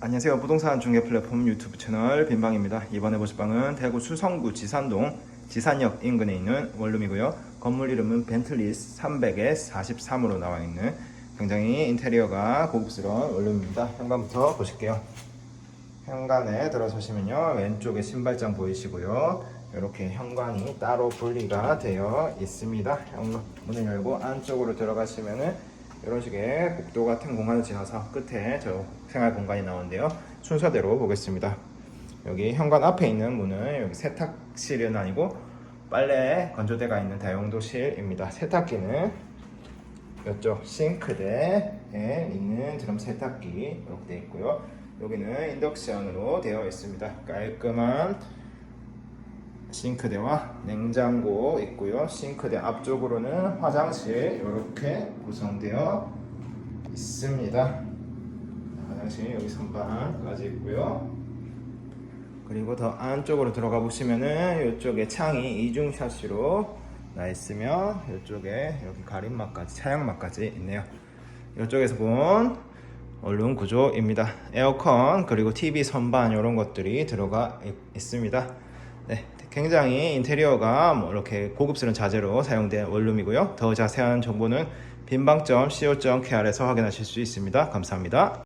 안녕하세요. 부동산 중개 플랫폼 유튜브 채널 빈방입니다. 이번에 보실 방은 대구 수성구 지산동 지산역 인근에 있는 원룸이고요. 건물 이름은 벤틀리스 300에 43으로 나와 있는 굉장히 인테리어가 고급스러운 원룸입니다. 현관부터 보실게요. 현관에 들어서시면요. 왼쪽에 신발장 보이시고요. 이렇게 현관이 따로 분리가 되어 있습니다. 문을 열고 안쪽으로 들어가시면은 이런 식의 복도 같은 공간을 지나서 끝에 저 생활 공간이 나오는데요. 순서대로 보겠습니다. 여기 현관 앞에 있는 문은 여기 세탁실은 아니고 빨래 건조대가 있는 다용도실입니다. 세탁기는 이쪽 싱크대에 있는 드럼 세탁기 이렇게 되어 있고요. 여기는 인덕션으로 되어 있습니다. 깔끔한 싱크대와 냉장고 있고요. 싱크대 앞쪽으로는 화장실 이렇게 구성되어 있습니다. 화장실 여기 선반까지 있고요. 그리고 더 안쪽으로 들어가 보시면은 이쪽에 창이 이중 샤시로 나 있으며 이쪽에 여기 가림막까지 차양막까지 있네요. 이쪽에서 본 얼룸 구조입니다. 에어컨 그리고 TV 선반 이런 것들이 들어가 있, 있습니다. 네, 굉장히 인테리어가 뭐 이렇게 고급스러운 자재로 사용된 원룸이고요. 더 자세한 정보는 빈방점 co.kr에서 확인하실 수 있습니다. 감사합니다.